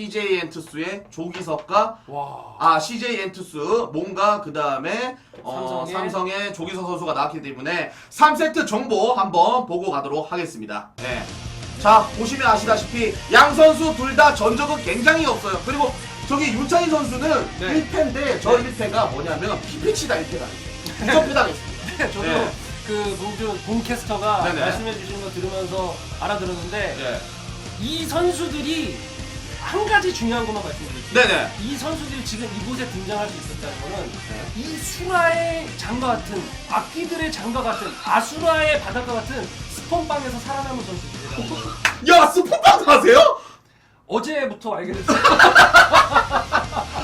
CJ 엔투스의 조기석과 와. 아 CJ 엔투스 뭔가 그 다음에 어, 삼성의- 삼성의 조기석 선수가 나왔기 때문에 3세트 정보 한번 보고 가도록 하겠습니다. 네. 자 보시면 아시다시피 양 선수 둘 다 전적은 굉장히 없어요. 그리고 저기 윤찬희 선수는 네. 1패인데 저 1패가 뭐냐면 피피치다 1패가 아니에요. 2점패 당했습니다. 저도 네. 그 봉캐스터가 네네. 말씀해 주신 거 들으면서 알아들었는데 네. 이 선수들이 한 가지 중요한 것만 말씀드릴게요. 네네. 이 선수들이 지금 이곳에 등장할 수 있었다는 거는 네. 이 수라의 장과 같은 악기들의 장과 같은 아수라의 바닷가 같은 스폰방에서 살아남은 선수들이라고 야 스포방도 하세요? 어제부터 알게 됐어요.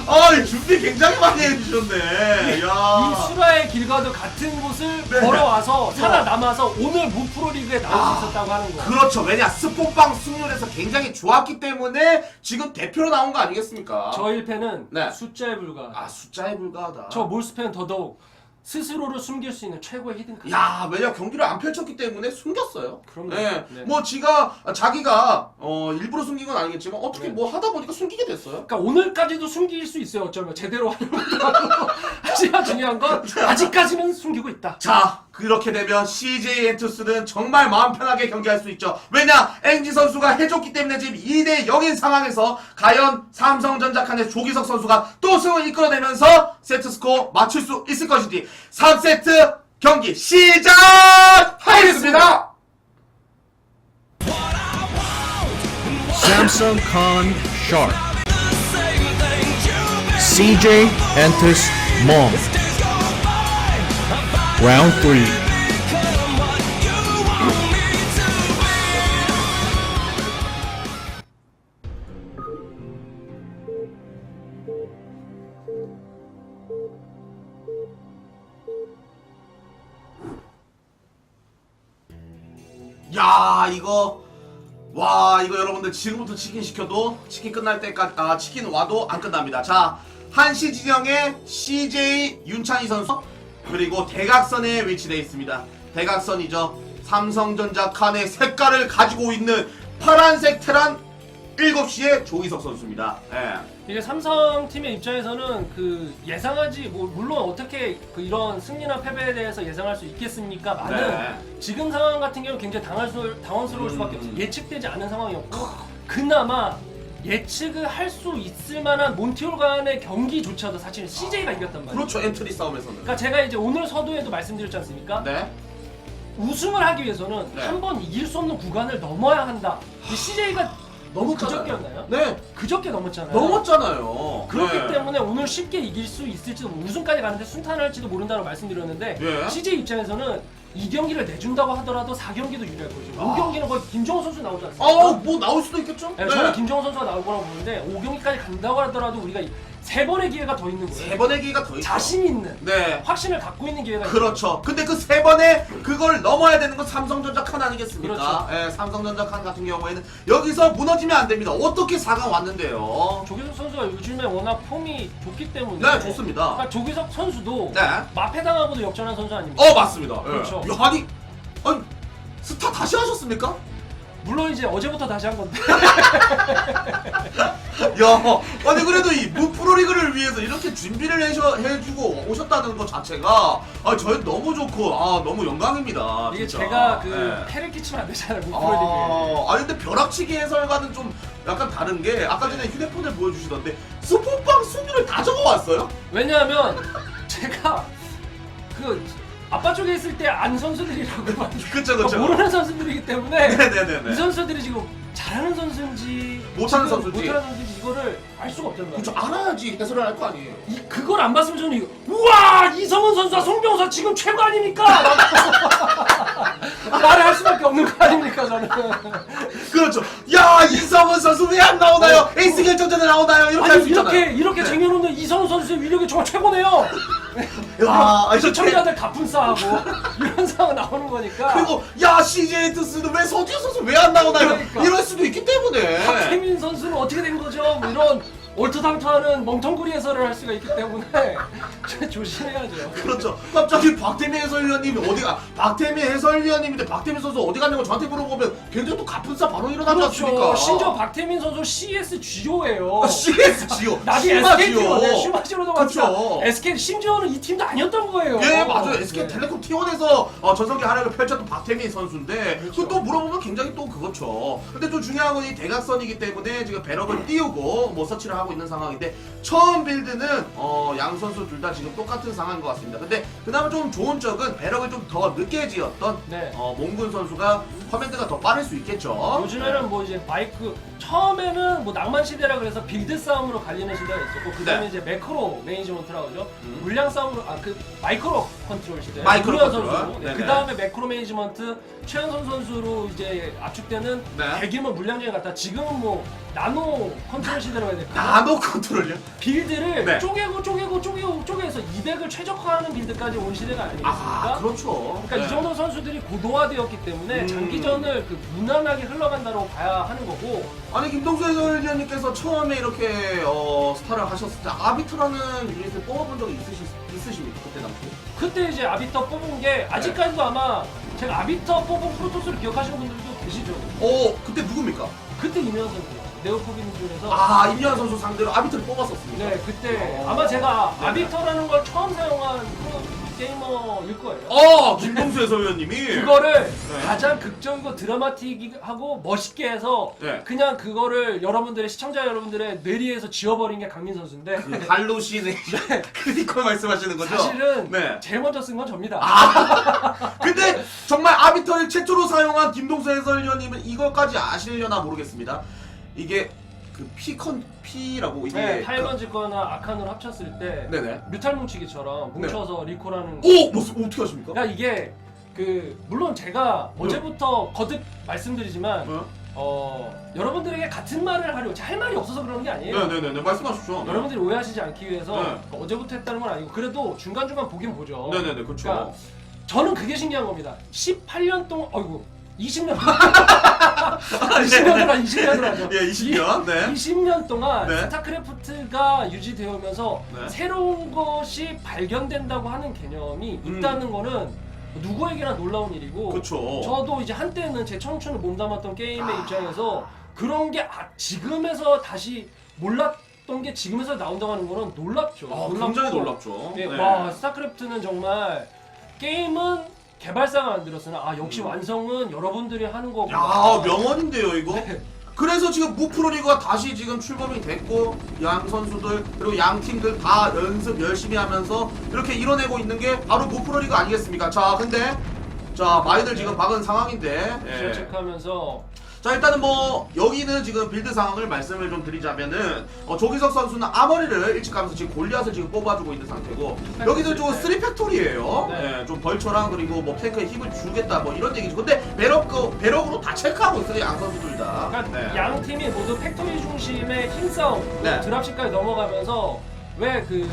아 준비 굉장히 많이 해주셨네. 이 야. 수라의 길과도 같은 곳을 네. 걸어와서 살아남아서 오늘 무프로 리그에 나올 아, 수 있었다고 하는 거예요. 그렇죠. 왜냐 스포빵 승률에서 굉장히 좋았기 때문에 지금 대표로 나온 거 아니겠습니까? 저 1패는 네. 숫자에 불과하다. 아 숫자에 불과하다. 저 몰스팬 더더욱 스스로를 숨길 수 있는 최고의 히든 카드. 야, 왜냐 경기를 안 펼쳤기 때문에 숨겼어요. 그럼요. 네. 네. 뭐 지가 자기가 어 일부러 숨긴 건 아니겠지만 어떻게 네. 뭐 하다 보니까 숨기게 됐어요. 그러니까 오늘까지도 숨길 수 있어요. 어쩌면 제대로 하는 것도 아니고. 하지만 중요한 건 아직까지는 숨기고 있다. 자, 그렇게 되면 CJ 엔투스는 정말 마음 편하게 경기할 수 있죠. 왜냐, 앵지 선수가 해줬기 때문에 지금 2대 0인 상황에서 과연 삼성전자 칸의 조기석 선수가 또 승을 이끌어내면서 세트 스코어 맞출 수 있을 것인지 3세트 경기 시작하겠습니다. Samsung. CJ enters Mom. Round 3. 야, 이거 와, 이거 여러분들 지금부터 치킨 시켜도 치킨 끝날 때까지 아, 치킨 와도 안 끝납니다. 자, 한시 진영의 CJ 윤찬희 선수 그리고 대각선에 위치되어 있습니다. 대각선이죠. 삼성전자 칸의 색깔을 가지고 있는 파란색 테란 7시의 조기석 선수입니다. 예. 이게 삼성 팀의 입장에서는 그 예상하지 뭐 물론 어떻게 그 이런 승리나 패배에 대해서 예상할 수 있겠습니까만은 네. 지금 상황 같은 경우 는 굉장히 당황스러울, 당황스러울 수밖에 음. 없어요. 예측되지 않은 상황이었고 그나마 예측을 할 수 있을 만한 몬티올 간의 경기조차도 사실 CJ가 이겼단 말이에요. 그렇죠. 엔트리 싸움에서는. 그러니까 제가 이제 오늘 서두에도 말씀드렸지 않습니까? 네. 우승을 하기 위해서는 네. 한 번 이길 수 없는 구간을 넘어야 한다. 이 CJ가 너무 넘었잖아요. 그저께였나요? 네. 그저께 넘었잖아요. 넘었잖아요. 그렇기 네. 때문에 오늘 쉽게 이길 수 있을지도 우승까지 가는데 순탄할지도 모른다고 말씀드렸는데 예. CJ 입장에서는 이 경기를 내준다고 하더라도 4경기도 유리할 거죠. 아. 5경기는 거의 김정호 선수 나오지 않습니까? 어, 뭐 나올 수도 있겠죠? 네, 저는 김정호 선수가 나올 거라고 보는데 5경기까지 간다고 하더라도 우리가 이- 세 번의 기회가 더 있는 거예요. 세 번의 기회가 더 있죠. 자신 있는 네. 확신을 갖고 있는 기회가 그렇죠. 근데 그 세 번에 그걸 넘어야 되는 건 삼성전자 칸 아니겠습니까? 그렇죠. 예, 삼성전자 칸 같은 경우에는 여기서 무너지면 안 됩니다. 어떻게 4강 왔는데요? 조기석 선수가 요즘에 워낙 폼이 좋기 때문에 네, 좋습니다. 그러니까 조기석 선수도 네. 마패당하고도 역전한 선수 아닙니까? 어, 맞습니다. 예. 그렇죠. 야, 아니, 아니, 스타 다시 하셨습니까? 물론 이제 어제부터 다시 한 건데 야, 아니 그래도 이 무프로리그를 위해서 이렇게 준비를 해셔, 해주고 오셨다는 것 자체가 아, 저희 너무 좋고 아 너무 영광입니다. 이게 진짜. 제가 그 예. 패를 끼치면 안 되잖아요 프로리그에 아, 아니 근데 벼락치기 해설과는 좀 약간 다른 게 아까 전에 휴대폰을 보여주시던데 스포빵 순위를 다 적어왔어요? 왜냐하면 제가 그 아빠 쪽에 있을 때 안 선수들이라고 막 그쵸 그쵸. 모르는 선수들이기 때문에 네네네네. 이 선수들이 지금 잘하는 선수인지 못하는 지금 선수인지. 못하는 선수인지 이거를 알 수가 말이에요. 그쵸 알아야지 해설을 할거 아니에요. 이, 그걸 안 봤으면 저는 이거 우와 이성훈 선수와 송병사 지금 최고 아닙니까? 말을 할 수밖에 없는 거 아닙니까 저는 그렇죠. 야 이성훈 선수 왜 안 나오나요? 에이스 결정전에 나오나요? 이렇게 할 아니 수 있잖아요. 이렇게 이렇게 쟁여놓는 이성훈 선수의 위력이 정말 최고네요 야, 아니, 저 시청자들 가분싸하고 이런 상황 나오는 거니까 그리고 야 CJ 투스는 왜 서지우 선수 왜 안 나오나요? 그러니까. 이럴 수도 있기 때문에. 박혜민 선수는 어떻게 된 거죠? 뭐 이런 얼토당토하는 멍텅구리 해설을 할 수가 있기 때문에 좀 조심해야죠. 그렇죠. 갑자기 박태민 해설위원님이 어디가 박태민 해설위원님인데 박태민 선수 어디 갔냐고 저한테 물어보면 굉장히 또 가품싸 바로 일어나지 않습니까? 그렇죠. 심지어 박태민 선수 CS GO예요. 아, CS 지요. 나비 심하지요. SK팀 슈마지로도 그쵸. 맞죠. SK 심지어는 이 팀도 아니었던 거예요. 예 맞아요 SK 네. 텔레콤 T1에서 어, 전성기 활약을 펼쳤던 박태민 선수인데 그렇죠. 그또 물어보면 굉장히 또 그렇죠 근데 또 중요한 건 이 대각선이기 때문에 지금 배럭을 띄우고 뭐 서치를 하고 있는 상황인데 처음 빌드는 어, 양 선수 둘 다 지금 똑같은 상황인 것 같습니다 근데 그나마 좀 좋은 적은 배럭을 좀 더 늦게 지었던 네. 어, 몽군 선수가 커맨드가 더 빠를 수 있겠죠 요즘에는 뭐 이제 마이크 처음에는 뭐 낭만 시대라 그래서 빌드 싸움으로 갈리는 시대가 있었고 그다음에 네. 이제 매크로 매니지먼트라고 하죠. 음. 물량 싸움으로 아 그 마이크로 컨트롤 시대. 마이크로 컨트롤. 선수. 네. 네네. 그다음에 매크로 매니지먼트 최현선 선수로 이제 압축되는 네. 대규모 물량전이 갔다 지금은 뭐 나노 컨트롤 시대라고 해야 될까? 나노 컨트롤요? 빌드를 네. 쪼개고 쪼개고 쪼개고 쪼개서 200을 최적화하는 빌드까지 온 시대가 아니겠습니까? 아 그렇죠 그러니까 이 정도 선수들이 고도화되었기 때문에 음. 장기전을 그 무난하게 흘러간다고 봐야 하는 거고 아니 김동수 해설위원님께서 처음에 이렇게 어, 스타를 하셨을 때 아비트라는 유닛을 뽑아본 적이 있으시, 있으십니까 그때 당시? 그때 이제 아비터 뽑은 게 아직까지도 아마 제가 아비터 뽑은 프로토스를 기억하시는 분들도 계시죠. 어 그때 누굽니까? 그때 임현 선수 네오포빈즈에서 아 임현 선수 상대로 아비트를 뽑았었습니다. 네 그때 어. 아마 제가 네네. 아비터라는 걸 처음 사용한 프로 게이머일 거예요. 어 김동수 해설위원님이 그거를 네. 가장 극적이고 드라마틱하고 멋있게 해서 네. 그냥 그거를 여러분들의 시청자 여러분들의 뇌리에서 지워버린 게 강민 선수인데 그 할로신의 크리티컬 말씀하시는 거죠? 사실은 네. 제일 먼저 쓴 건 접니다. 근데 정말 아비터를 최초로 사용한 김동수 해설위원님은 이것까지 아시려나 모르겠습니다. 이게 그 피컨 피라고 이게 네, 그- 8번 짓거나 아칸으로 합쳤을 때 네네. 뮤탈 뭉치기처럼 뭉쳐서 리콜하는 오, 뭐 어떻게 하십니까? 그러니까 이게 그 물론 제가 어제부터 거듭 말씀드리지만 어? 어 여러분들에게 같은 말을 하려고 제가 할 말이 없어서 그러는 게 아니에요. 네네네 말씀하십시오. 여러분들이 오해하시지 않기 위해서 네. 어제부터 했다는 건 아니고 그래도 중간 중간 보긴 보죠. 네네네 그렇죠. 그러니까 저는 그게 신기한 겁니다. 18년 동안 어이구 20년 20년으로 20년으로 하죠. 예 20년. 네. 20년 동안 네. 스타크래프트가 유지되면서 네. 새로운 것이 발견된다고 하는 개념이 음. 있다는 거는 누구에게나 놀라운 일이고 그렇죠. 저도 이제 한때는 제 청춘을 몸담았던 게임의 아. 입장에서 그런 게 아, 지금에서 다시 몰랐던 게 지금에서 나온다고 하는 거는 놀랍죠. 아, 놀랍고, 굉장히 놀랍죠. 네, 네. 와 스타크래프트는 정말 게임은 개발사가 만들었으나 아 역시 완성은 여러분들이 하는. 음. 야 명언인데요 이거. 네. 그래서 지금 무프로리그가 다시 지금 출범이 됐고 양 선수들 그리고 양 팀들 다 연습 열심히 하면서 이렇게 이뤄내고 있는 게 바로 무프로리그 아니겠습니까? 자 근데 자 마이들 지금 박은 상황인데 네. 예. 체크하면서 자 일단은 뭐 여기는 지금 빌드 상황을 말씀을 좀 드리자면은 어, 조기석 선수는 아머리를 일찍 가면서 지금 골리앗을 지금 뽑아주고 있는 상태고 여기도 좀 쓰리 팩토리예요. 네. 예, 좀 벌처랑 그리고 뭐 탱크에 힘을 주겠다 뭐 이런 얘기죠. 근데 배럭 그 배럭으로 다 체크하고 있어요 양 선수들 다. 그러니까 네. 양 팀이 모두 팩토리 중심의 힘싸움 네. 드랍십까지 넘어가면서 왜 그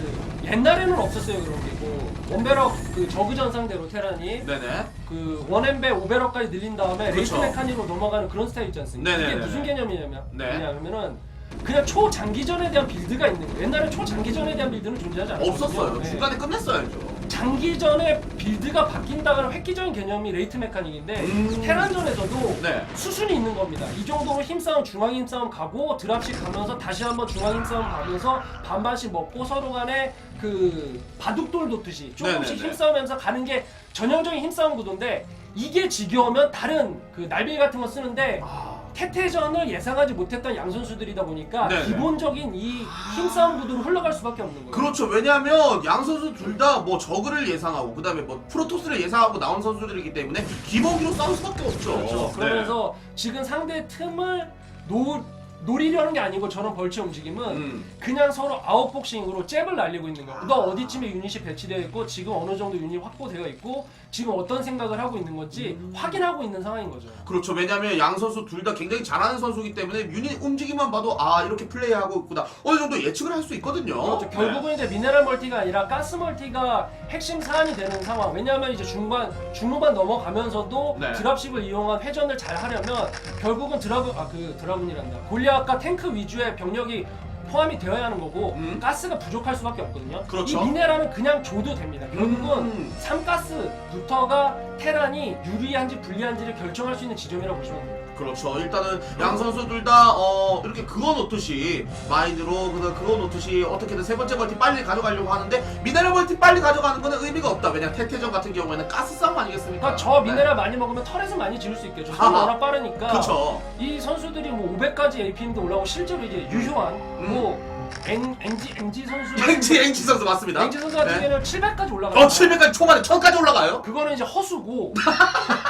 옛날에는 없었어요 그런 게고 원베럭 그 저그전 상대로 테란이 네네. 그 원엠베 오베럭까지 늘린 다음에 그렇죠. 레이트 메카닉으로 넘어가는 그런 스타일 있지 않습니까? 네네네네. 이게 무슨 개념이냐면 네. 뭐냐면은 그냥 초장기전에 대한 빌드가 있는 거예요. 옛날에 초장기전에 대한 빌드는 존재하지 않았어요. 없었어요. 중간에 끝냈어야죠. 장기전에 빌드가 바뀐다거나 획기적인 개념이 레이트 메카닉인데 음. 테란전에서도 네. 수순이 있는 겁니다. 이 정도로 힘싸움, 중앙 힘싸움 가고 드랍식 가면서 다시 한번 중앙 힘싸움 가면서 반반씩 먹고 서로 간에 그 바둑돌 놓듯이 조금씩 네네네. 힘싸움하면서 가는 게 전형적인 힘싸움 구도인데 이게 지겨우면 다른 그 날배기 같은 거 쓰는데 아. 태태전을 예상하지 못했던 양 선수들이다 보니까 네 네. 기본적인 이 힘싸움 구도로 흘러갈 수밖에 없는 거예요. 그렇죠. 왜냐하면 양 선수 둘 다 뭐 저그를 예상하고 그다음에 뭐 프로토스를 예상하고 나온 선수들이기 때문에 기본기로 싸울 수밖에 없죠. 그렇죠. 네. 그러면서 지금 상대 틈을 노, 노리려는 게 아니고 저런 벌처 움직임은 음. 그냥 서로 아웃복싱으로 잽을 날리고 있는 거예요. 너 어디쯤에 유닛이 배치되어 있고 지금 어느 정도 유닛 확보되어 있고 지금 어떤 생각을 하고 있는 건지 확인하고 있는 상황인 거죠. 그렇죠. 왜냐하면 양 선수 둘 다 굉장히 잘하는 선수이기 때문에 유닛 움직임만 봐도 아 이렇게 플레이하고 있구나 어느 정도 예측을 할 수 있거든요. 그렇죠. 결국은 이제 미네랄 멀티가 아니라 가스 멀티가 핵심 사안이 되는 상황. 왜냐하면 이제 중반 중후반 넘어가면서도 네. 드랍십을 이용한 회전을 잘 하려면 결국은 드라군 아그 드라군이란다. 골리앗과 탱크 위주의 병력이 포함이 되어야 하는 거고 음. 가스가 부족할 수밖에 없거든요. 그렇죠. 이 미네랄은 그냥 줘도 됩니다. 결국은 음. 3가스부터가 테란이 유리한지 불리한지를 결정할 수 있는 지점이라고 보시면 됩니다. 그렇죠. 일단은 양 선수들 다 어, 이렇게 그거 놓듯이 마인드로 그거 그거 놓듯이 어떻게든 세 번째 멀티 빨리 가져가려고 하는데 미네랄 멀티 빨리 가져가는 거는 의미가 없다. 왜냐 태태전 같은 경우에는 가스 싸움 아니겠습니까? 그러니까 저 미네랄 많이 먹으면 털에서 많이 지을 수 있겠죠. 손이 아하. 워낙 빠르니까. 그렇죠. 이 선수들이 뭐 500까지 APM도 올라오고 실제로 이제 유효한 음. 뭐 eng, NG, NG 선수 앵지 앵지 선수 맞습니다. NG 선수 같은 네. 경우는 700까지 올라가요. 어 700까지 초반에 1000까지 올라가요? 그거는 이제 허수고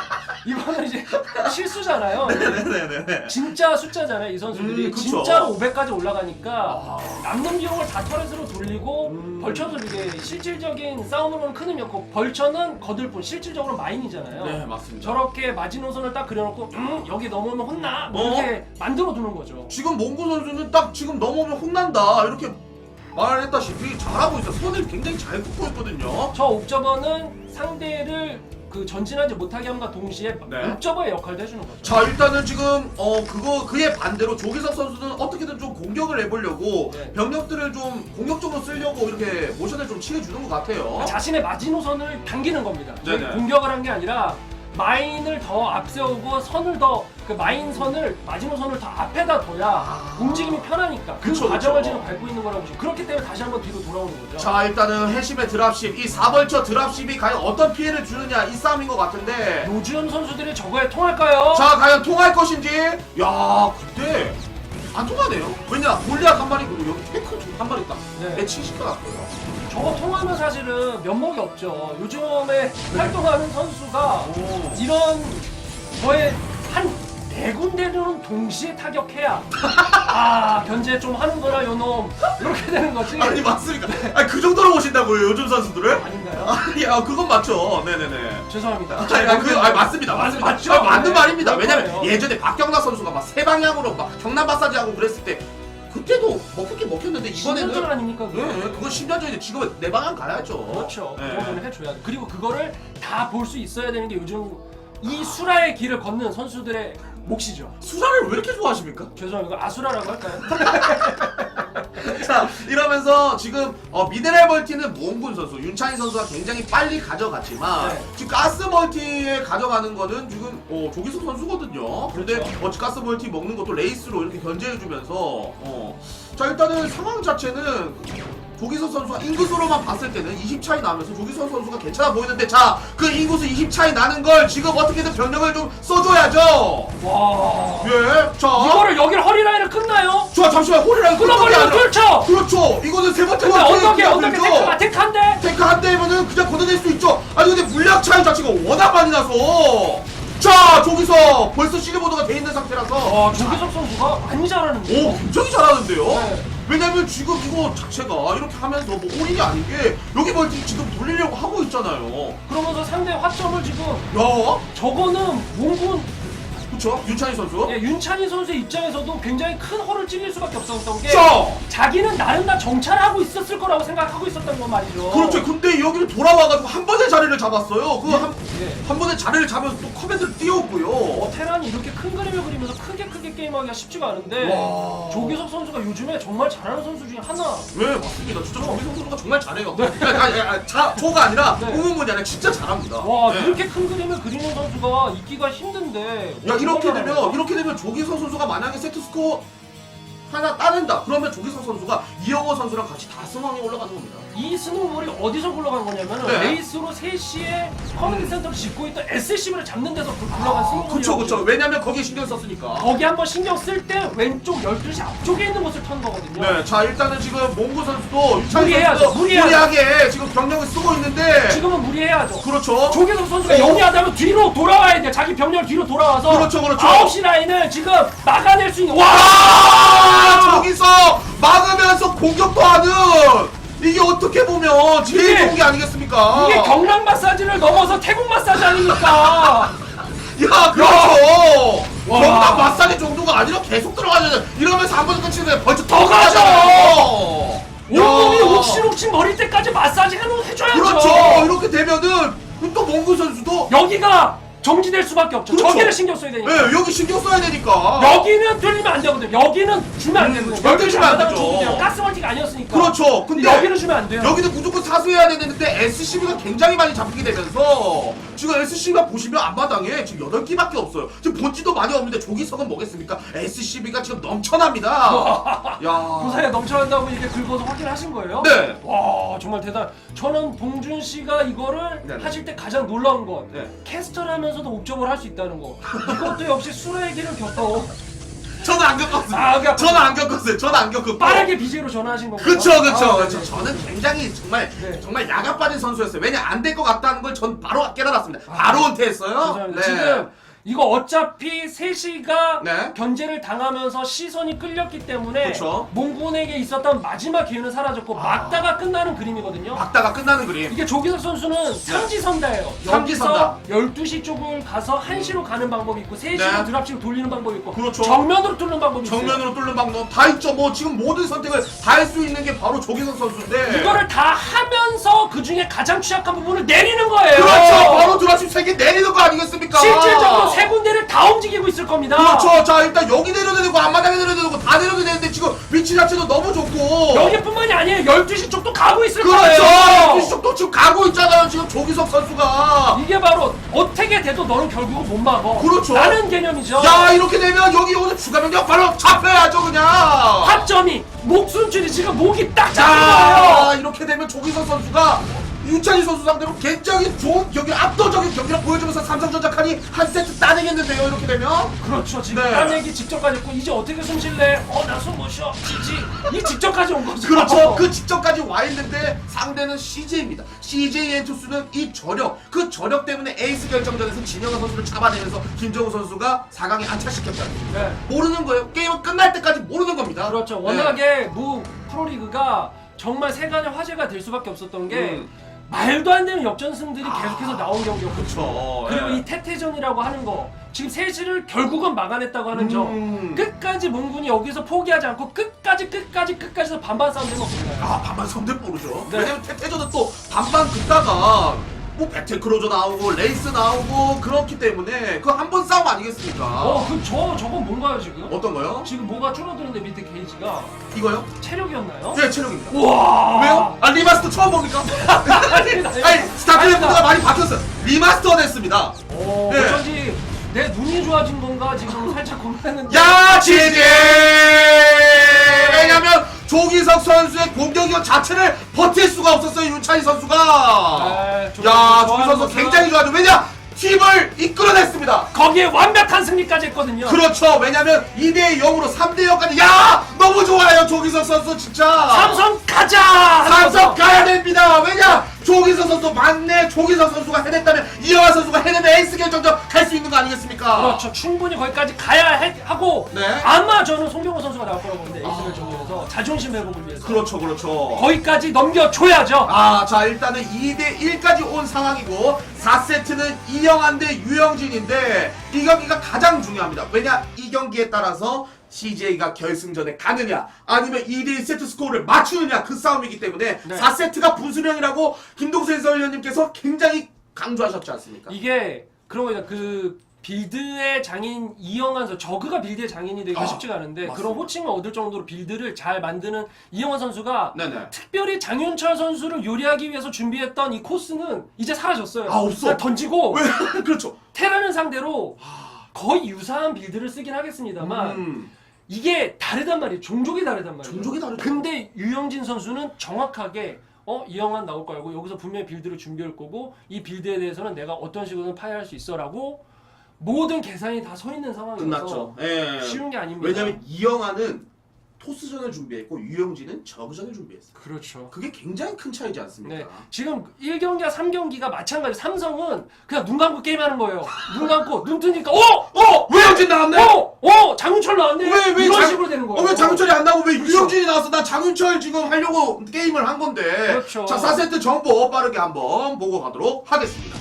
이거는 이제 실수잖아요. 네네네. 진짜 숫자잖아요 이 선수들이 음, 그쵸. 진짜로 500까지 올라가니까 아. 남는 비용을 다 터렛으로 돌리고 음. 벌쳐도 이게 실질적인 싸움으로는 큰 의미 없고 벌쳐는 거들 뿐 실질적으로 마인이잖아요 네 맞습니다. 저렇게 마지노선을 딱 그려놓고 음 여기 넘어오면 혼나 뭐 어? 이렇게 만들어 두는 거죠 지금 몽구 선수는 딱 지금 넘어오면 혼난다 이렇게 말했다시피 잘하고 있어. 손을 굉장히 잘 굽고 있거든요. 저 옵저버는 상대를 그 전진하지 못하게 함과 동시에 네. 옵저버의 역할도 해주는 거죠 자 일단은 지금 어 그거 그에 반대로 조기석 선수는 어떻게든 좀 공격을 해보려고 네. 병력들을 좀 공격적으로 쓰려고 이렇게 모션을 좀 취해주는 것 같아요. 자신의 마지노선을 당기는 겁니다. 저희 네네. 공격을 한 게 아니라 마인을 더 앞세우고 선을 더 그 마인 선을 마지노 선을 더 앞에다 둬야 아. 움직임이 편하니까 그 그쵸, 과정을 그쵸. 지금 밟고 있는 거라고 보시면 그렇기 때문에 다시 한번 뒤로 돌아오는 거죠. 자 일단은 해심의 드랍십 이 4벌처 드랍십이 과연 어떤 피해를 주느냐 이 싸움인 것 같은데 요즘 선수들이 저거에 통할까요? 자 과연 통할 것인지 야 그때 안 통하네요. 왜냐 골리앗 한 마리 그리고 여기 테크 한 마리 딱 네. 배치시켜놨어요. 저거 통하면 사실은 면목이 없죠. 요즘에 활동하는 선수가 오. 이런 거에 한 네 군데는 동시에 타격해야 아 견제 좀 하는 거라 요놈 이렇게 되는 거지 아니 맞습니까? 아니 그 정도로 보신다고요 요즘 선수들을? 아닌가요? 아니 아 그건 맞죠. 네네네. 죄송합니다. 아니, 그, 아니 맞습니다. 맞습니다. 맞죠? 아, 맞는 네. 말입니다. 왜냐면 거예요. 예전에 박경락 선수가 막 세 방향으로 막 경남 마사지 하고 그랬을 때 그때도 먹혔긴 먹혔는데 이번에는 이번에는 아닙니까? 그게? 네, 그건 10년 전인데 지금은 내 방향 가야죠. 그렇죠. 네. 그 정도는 해줘야 돼. 그리고 그거를 다 볼 수 있어야 되는 게 요즘 이 수라의 길을 걷는 선수들의 몫이죠. 수사를 왜 이렇게 좋아하십니까? 죄송합니다. 아수라라고 할까요? 자 이러면서 지금 어, 미네랄 멀티는 모은군 선수 윤찬희 선수가 굉장히 빨리 가져갔지만 네. 지금 가스 멀티에 가져가는 거는 지금 어, 조기석 선수거든요. 근데 그렇죠. 어, 가스 멀티 먹는 것도 레이스로 이렇게 견제해주면서 어. 자 일단은 상황 자체는 조기석 선수가 인구수로만 봤을 때는 20 차이 나면서 조기석 선수가 괜찮아 보이는데 자 그 인구수 20 차이 나는 걸 지금 어떻게든 병력을 좀 써줘야죠. 와. 예. 자. 이거를 여기를 허리라인을 끊나요? 자 잠시만 호리라인 끊어버리면 뚫죠. 그렇죠. 이거는 세 번째 근데 그냥 언덕에 그렇죠. 테크가 테크한데. 탱크 한 대면은 그냥 걷어낼 수 있죠. 아니 근데 물량 차이 자체가 워낙 많이 나서 자 저기서 벌써 시리보드가 돼 있는 상태라서 와 조기석 선수가 많이 잘하는데. 오 굉장히 잘하는데요. 네. 왜냐면 지금 이거 자체가 이렇게 하면서 뭐 올인이 아닌 게 여기 멀티 지금 돌리려고 하고 있잖아요. 그러면서 상대 화점을 지금 야, 저거는 몽군 그쵸? 윤찬희 선수. 예, 윤찬희 선수의 입장에서도 굉장히 큰 허를 찔릴 수밖에 없었던 게 자, 자기는 나름 다 정찰하고 있었을 거라고 생각하고 있었던 건 말이죠. 그렇죠. 근데 여기를 돌아와가지고 한 번에 자리를 잡았어요. 그 한 예. 한 번에 자리를 잡으면서 또 커맨드를 띄웠고요. 어, 테란이 이렇게 큰 그림을 그리면서 크게 크게 게임하기가 쉽지가 않은데 와. 조기석 선수가 요즘에 정말 잘하는 선수 중에 하나. 네 맞습니다. 진짜 조기성 선수가 정말 잘해요. 아니, 아니, 아니, 자, 조가 아니라 네. 우문문이 아니라 진짜 잘합니다. 와 네. 이렇게 큰 그림을 그리는 선수가 있기가 힘든데. 야 이 렇게 정말 되면. 이렇게 되면 조기성 선수가 만약에 세트 스코어 하나 따낸다. 그러면 조기성 선수가 이영호 선수랑 같이 다 승왕에 올라가는 겁니다. 이 스노우볼이 어디서 굴러간 거냐면 네. 레이스로 3시에 커뮤니티 센터를 짓고 있던 SCB를 잡는 데서 그 굴러간 스노우볼이 그쵸 그쵸. 왜냐면 거기에 신경 썼으니까. 거기 한번 신경 쓸 때 왼쪽 12시 앞쪽에 있는 곳을 턴 거거든요. 네, 자 일단은 지금 몽구 선수도 무리해야죠, 선수도 무리해야죠. 무리하게 지금 병력을 쓰고 있는데 지금은 무리해야죠. 그렇죠. 조계석 선수가 어. 영리하다면 뒤로 돌아와야 돼. 자기 병력 뒤로 돌아와서 그렇죠, 그렇죠. 9시 라인을 지금 막아낼 수 있는 와! 아, 저기서 막으면서 공격도 하는 이게 어떻게 보면 제일 이게- 좋은 게 아니겠습니까? 이게 경락 마사지를 넘어서 태국 마사지 아닙니까? 야 그렇죠 와. 경남 마사지 정도가 아니라 계속 들어가야 이러면서 한 번에 끝이면 벌써 더 가죠. 온몸이 야. 옥신옥신 머리 때까지 마사지 해놓 해줘야죠. 그렇죠 이렇게 되면은 또 몽구 선수도 여기가 정지될 수밖에 없죠. 그렇죠. 저기를 신경 써야 되니까. 네, 여기 신경 써야 되니까. 여기는 뚫리면 안 되거든요. 여기는 주면 안 음, 되거든요. 절대 여기 주면 안 되죠. 되죠. 가스 멀티가 아니었으니까. 그렇죠. 근데 여기는 주면 안 돼요. 여기는 무조건 사수해야 되는데 SCB가 굉장히 많이 잡히게 되면서 지금 SCB가 보시면 앞마당에 지금 8기밖에 없어요. 지금 본지도 많이 없는데 조기석은 뭐겠습니까? SCB가 지금 넘쳐납니다. 야. 그 사이에 넘쳐난다고 이렇게 긁어서 확인하신 거예요? 네. 와 정말 대단. 저는 봉준 씨가 이거를 네 네. 하실 때 가장 놀라운 건 네. 캐스터를 하면서도 옵저버를 할수 있다는 거. 이것도 역시 수로의 길을 겪어 저는 안 겪었어요. 아, 그러니까 저는 안 겪었어요. 저는 안 겪었고. 빠르게 BJ로 전화하신 건가요? 그쵸 그쵸 아, 그쵸 네네. 저는 굉장히 정말 네. 정말 야가 빠진 선수였어요 왜냐 안 될 것 같다는 걸 전 바로 깨달았습니다 아, 바로 은퇴했어요 죄송합니다. 지금 이거 어차피 셋이가 네. 견제를 당하면서 시선이 끌렸기 때문에 그쵸. 몽군에게 있었던 마지막 기회는 사라졌고 아. 막다가 끝나는 그림이거든요. 박다가 끝나는 그림 이게 조기석 선수는 삼지선다예요. 네. 삼지선다. 여기서 12시 쪽을 가서 1시로 가는 방법이 있고 3시로 네. 드랍식을 돌리는 방법이 있고 그렇죠. 정면으로 뚫는 방법이 있어요. 정면으로 뚫는 방법 다 있죠 뭐 지금 모든 선택을 다 할 수 있는 게 바로 조기석 선수인데 이거를 다 하면서 그 중에 가장 취약한 부분을 내리는 거예요. 그렇죠 바로 드랍십 세개 내리는 거 아니겠습니까 실질적으로 세 군데를 다 움직이고 있을 겁니다. 그렇죠 자 일단 여기 내려도 되고 앞마당에 내려도 되고 다 내려도 되는데 지금 위치 자체도 너무 좋고 여기뿐만이 아니에요. 12시 쪽도 가고 있을 그렇죠 거예요. 이쪽도 지금 가고 있잖아요 지금 조기석 선수가 이게 바로 어떻게 돼도 너는 결국은 못 막어. 그렇죠. 라는 개념이죠. 야 이렇게 되면 여기 오늘 추가 병력 바로 잡혀야죠 그냥 합점이 목숨줄이 지금 목이 딱 잡힌 거예요. 이렇게 되면 조기석 선수가 윤찬희 선수 상대로 굉장히 좋은 경기 압도적인 경기를 보여주면서 삼성전자 칸이 한 세트 따내겠는데요 이렇게 되면 그렇죠. 지금 네. 딴 얘기 직전까지 했고 이제 어떻게 숨 쉴래? 어 나 숨 못 쉬어. 지지. 이 직전까지 온 거죠. 그렇죠 그 직전까지 와 있는데 상대는 CJ입니다 CJ 엔투스는 이 저력 그 저력 때문에 에이스 결정전에서 진영아 선수를 잡아내면서 김정우 선수가 4강에 안착시켰잖아요 네. 모르는 거예요 게임은 끝날 때까지 모르는 겁니다 그렇죠. 네. 워낙에 무 프로리그가 정말 세간의 화제가 될 수밖에 없었던 게 음. 말도 안 되는 역전승들이 계속해서 나온 경기였거든요. 그렇죠 그리고 예. 이 태태전이라고 하는 거 지금 세시를 결국은 막아냈다고 하는 점 음. 끝까지 몽군이 여기서 포기하지 않고 끝까지 끝까지 끝까지 해서 반반 싸움을 먹습니다. 아 반반 선대 모르죠. 네. 왜냐면 태태전은 또 반반 긋다가 뭐 배틀 크로저 나오고 레이스 나오고 그렇기 때문에 그한번 싸움 아니겠습니까? 어, 그저 저건 뭔가요 지금? 어떤 거요? 지금 뭐가 줄어드는데 밑에 게이지가 이거요? 체력이었나요? 네 체력입니다. 우와. 왜요? 아 리마스터 처음 봅니까? 아니, 아니 스타크래프트가 많이 바뀌었어요. 리마스터 됐습니다. 어, 네. 어쩐지 내 눈이 좋아진 건가 지금 살짝 고민했는데. 야 지지! 왜냐면 조기석 선수의 공격력 자체를 버틸 수가 없었어요 윤찬희 선수가. 네, 조기석 야 선수 좋아하는. 굉장히 좋아요. 왜냐 팀을 이끌어냈습니다. 거기에 완벽한 승리까지 했거든요. 그렇죠. 왜냐면 2대 0으로 3대 0까지 야 너무 좋아요 조기석 선수 진짜. 삼성 가자. 삼성 가야 됩니다. 왜냐 조기석 선수 맞네. 조기석 선수가 해냈다면 이영하 선수가 해내면 에이스 결정전 갈 수 있는 거 아니겠습니까? 그렇죠. 충분히 거기까지 가야 해, 하고 네. 아마 저는 송병호 선수가 나올 거라고 보는데 에이스를 정리해서 자존심 회복을 위해서 그렇죠, 그렇죠. 거기까지 넘겨줘야죠. 아, 자 일단은 2대 1까지 온 상황이고 4세트는 이영환 대 유영진인데 이 경기가 가장 중요합니다. 왜냐 이 경기에 따라서 CJ가 결승전에 가느냐 아니면 2대1 세트 스코어를 맞추느냐 그 싸움이기 때문에 네. 4세트가 분수령이라고 김동수 해설위원님께서 굉장히 강조하셨지 않습니까? 이게 그런 거죠. 그 빌드의 장인 이영환 선수, 저그가 빌드의 장인이 되기가 아, 쉽지가 않은데 맞습니다. 그런 호칭을 얻을 정도로 빌드를 잘 만드는 이영환 선수가 네네. 특별히 장윤철 선수를 요리하기 위해서 준비했던 이 코스는 이제 사라졌어요. 아, 없어. 그냥 던지고 왜 그렇죠. 테라는 상대로 거의 유사한 빌드를 쓰긴 하겠습니다만 음, 이게 다르단 말이에요. 종족이 다르단 말이에요. 종족이 다르죠. 근데 유영진 선수는 정확하게 어 이영환 나올 거 알고 여기서 분명히 빌드를 준비할 거고 이 빌드에 대해서는 내가 어떤 식으로든 파괴할 수 있어라고 모든 계산이 다 서 있는 상황이어서 끝났죠. 예. 쉬운 게 아닙니다. 왜냐면 이영환은 토스전을 준비했고 유영진은 저그전을 준비했어요. 그렇죠. 그게 굉장히 큰 차이지 않습니까? 네, 지금 1경기와 3경기가 마찬가지. 삼성은 그냥 눈 감고 게임하는 거예요. 눈 감고 눈 뜨니까 어, 어! 유영진 나왔네? 어, 어, 장윤철 나왔네. 왜, 왜 이런 장- 식으로 되는 거예요. 어, 왜 장윤철이 안 나오고 왜 그렇죠. 유영진이 나왔어? 나 장윤철 지금 하려고 게임을 한 건데. 그렇죠. 자, 4세트 정보 빠르게 한번 보고 가도록 하겠습니다.